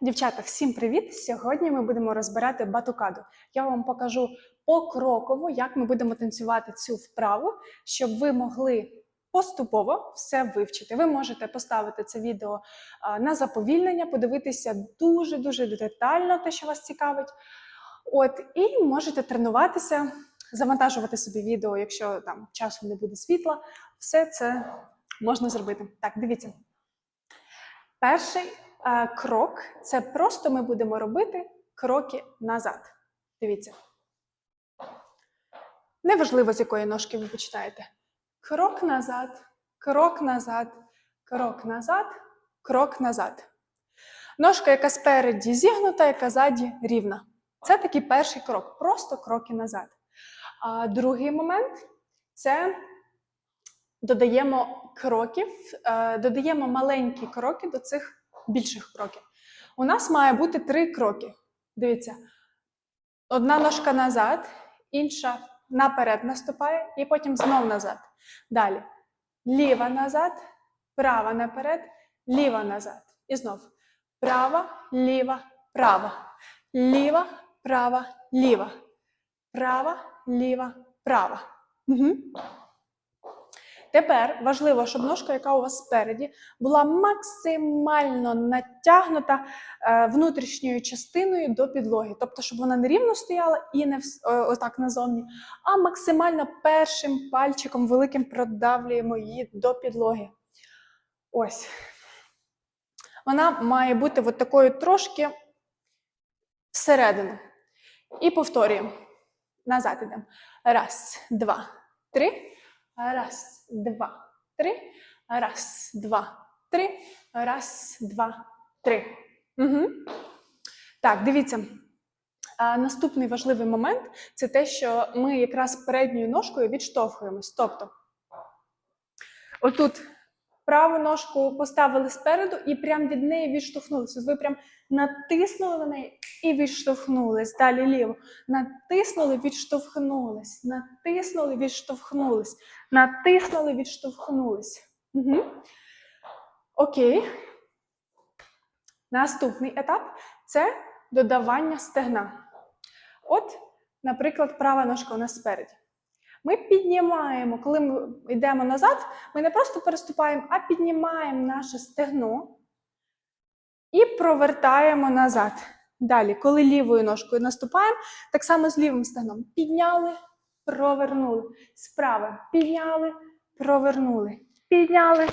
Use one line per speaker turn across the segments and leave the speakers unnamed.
Дівчата, всім привіт! Сьогодні ми будемо розбирати батукаду. Я вам покажу покроково, як ми будемо танцювати цю вправу, щоб ви могли поступово все вивчити. Ви можете поставити це відео на заповільнення, подивитися дуже-дуже детально те, що вас цікавить. От, і можете тренуватися, завантажувати собі відео, якщо там часу не буде світла. Все це можна зробити. Так, дивіться. Перший крок це просто ми будемо робити кроки назад. Дивіться. Неважливо, з якої ножки ви починаєте. Крок назад, крок назад, крок назад, крок назад. Ножка, яка спереді зігнута, яка ззаді рівна. Це такий перший крок, просто кроки назад. А другий момент це додаємо кроків, е, додаємо маленькі кроки до цих більших кроків. У нас має бути три кроки. Дивіться, одна ножка назад, інша наперед наступає, і потім знов назад. Далі ліва назад, права наперед, ліва назад. І знов права, ліва, права, ліва, права, ліва, права, ліва, права. Угу. Тепер важливо, щоб ножка, яка у вас спереді, була максимально натягнута е, внутрішньою частиною до підлоги. Тобто, щоб вона не рівно стояла і не о- отак назовні, а максимально першим пальчиком великим продавлюємо її до підлоги. Ось. Вона має бути от такою трошки всередину. І повторюємо. Назад ідемо. Раз, два, три. Раз, два, три. Раз, два, три. Раз, два, три. Угу. Так, дивіться. А, наступний важливий момент це те, що ми якраз передньою ножкою відштовхуємось. Тобто, отут праву ножку поставили спереду і прям від неї відштовхнулися. Ви прям натиснули на неї і відштовхнулись. Далі ліво. Натиснули, відштовхнулись. Натиснули, відштовхнулись. Натиснули, відштовхнулись. Угу. Окей. Наступний етап це додавання стегна. От, наприклад, права ножка у нас спереді. Ми піднімаємо, коли ми йдемо назад, ми не просто переступаємо, а піднімаємо наше стегно і провертаємо назад. Далі, коли лівою ножкою наступаємо, так само з лівим стегном. Підняли, провернули. Справа підняли, провернули. Підняли,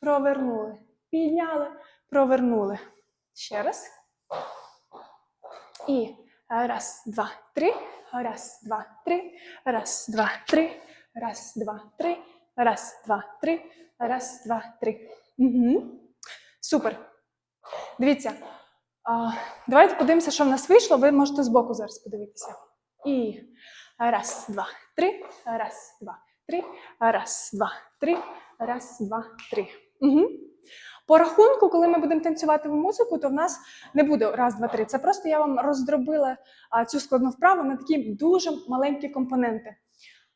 провернули. Підняли, провернули. Ще раз. І раз, два, три. Раз, два, три. Раз, два, три. Раз, два, три. Раз, два, три. Раз, два, три. Угу. Супер. Дивіться. А, давайте подивимося, що в нас вийшло. Ви можете збоку зараз подивитися. І раз, два, три. Раз, два, три. Раз, два, три. Раз, два, три. Угу. По рахунку, коли ми будемо танцювати в музику, то в нас не буде раз, два, три. Це просто я вам роздробила цю складну вправу на такі дуже маленькі компоненти.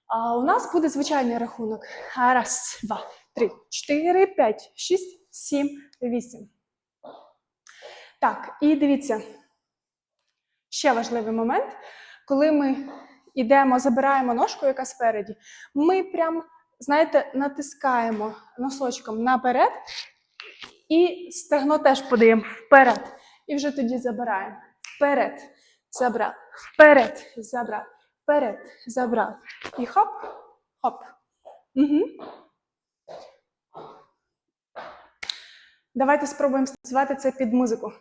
А у нас буде звичайний рахунок. Раз, два, три, чотири, п'ять, шість, сім, вісім. Так, і дивіться. Ще важливий момент, коли ми йдемо, забираємо ножку, яка спереді, ми прям, знаєте, натискаємо носочком наперед і стегно теж подаємо вперед. І вже тоді забираємо. Вперед, забрав, вперед, забрав, вперед, забрав. І хоп, хоп. Угу. Давайте спробуємо станцювати це під музику.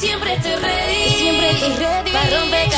Siempre estoy ready,
Siempre ready.
para romper